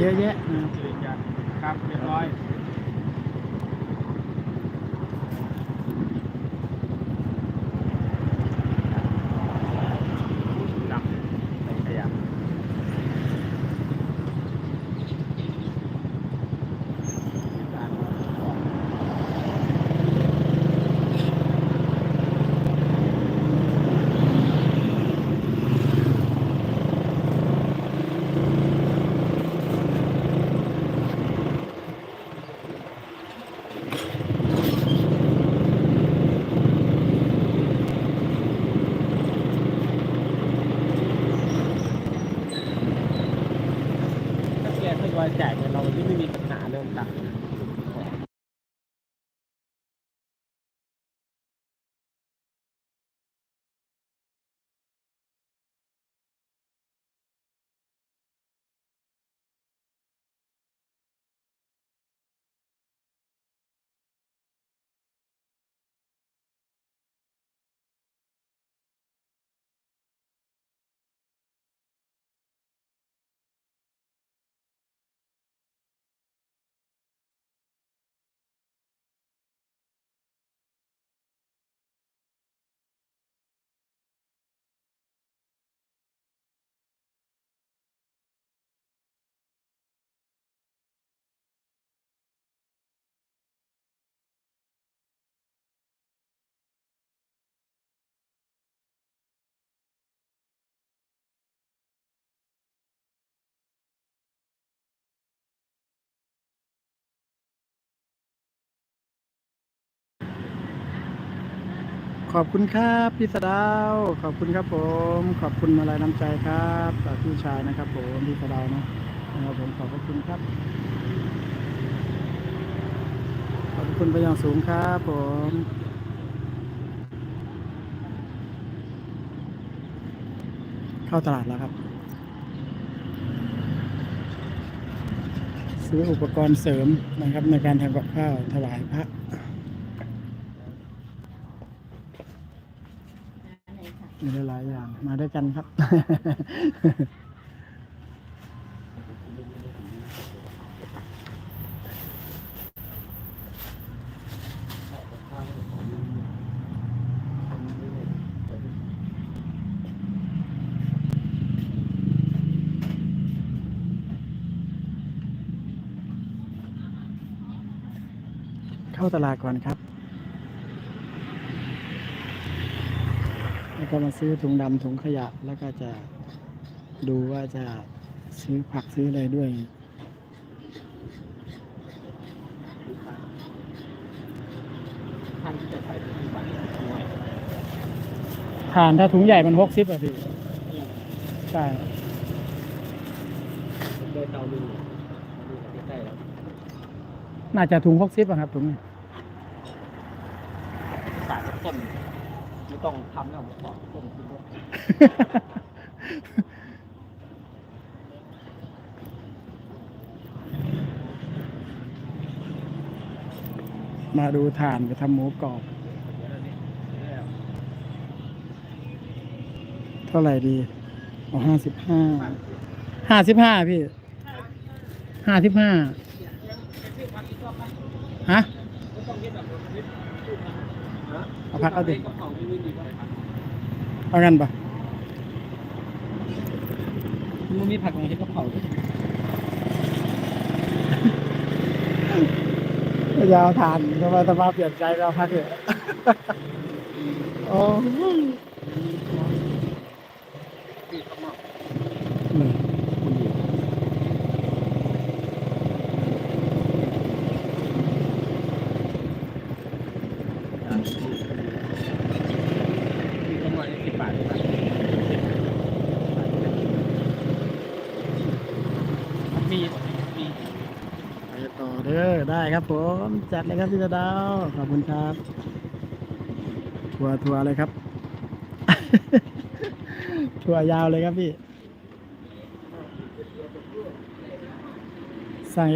เยอะแยะนะครับเรียบร้อย ว่าแกทยอยแจกเนี่ยเราที่ไม่มีปัญหาเรื่องต่างค์ ขอบคุณครับพี่สดาว ขอบคุณครับผม ขอบคุณมาลายน้ำใจครับจากพี่ชายนะครับ ผมพี่สดาวนะนะครับผมขอบคุณครับ ขอบคุณไปอย่างสูงครับผมเข้าตลาดแล้วครับ ซื้ออุปกรณ์เสริมนะครับในการทำกับข้าวถวายพระ มีหลายอย่าง มาด้วยกันครับ เข้าตลาดก่อนครับ แล้วก็มาซื้อถุงดำถุงขยะ แล้วก็จะดูว่าจะซื้อผักซื้ออะไรด้วยท่านที่จะใช้ที่บัตรด้วยทานถ้าถุงใหญ่มันหกสิบอะพี่ ใช่ผมเลยเตาดูดูใกล้ๆแล้วน่าจะถุงหกสิบอะครับถุงนี้สายต้น ไม่ต้องทำแล้วผมบอกต้นคือว่ามาดูถ่านไปทำหมูกรอบ เท่าไหร่ดีเอาห้าสิบห้า ห้าสิบห้าพี่ ห้าสิบห้า ฮะ เอาพักเอาดิเอากันปะมันมีผักของที่กระเพราด้วยยาวทานทำไมทำมาเปลี่ยนใจเราพักเลยโอ้อืม มีประมาณสิบบาทเลยมีมีไปต่อเด้อได้ครับผมจัดเลยครับพี่ตะดาวขอบคุณครับ ทัวร์ทัวร์เลยครับ ทัวร์ยาวเลยครับพี่สั่ง